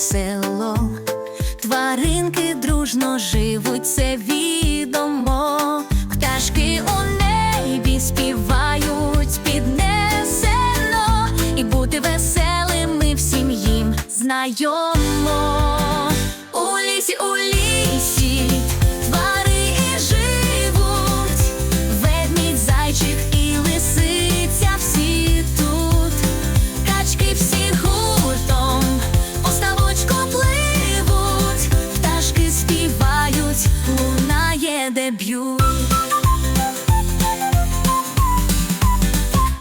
селом, тваринки дружно живуть, це відомо, пташки у небі співають піднесено, і бути веселими всім їм знайомо. У лісі, у лісі. Дебют.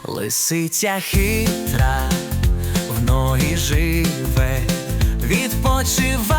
Лисиця хитра, в ноги живе, відпочиває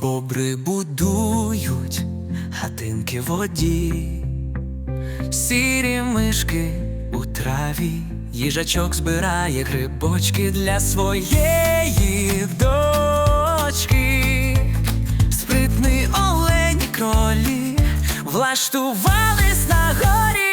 Бобри будують хатинки в воді, сірі мишки у траві, їжачок збирає грибочки для своєї дочки, спритний олень кролі влаштувались на горі.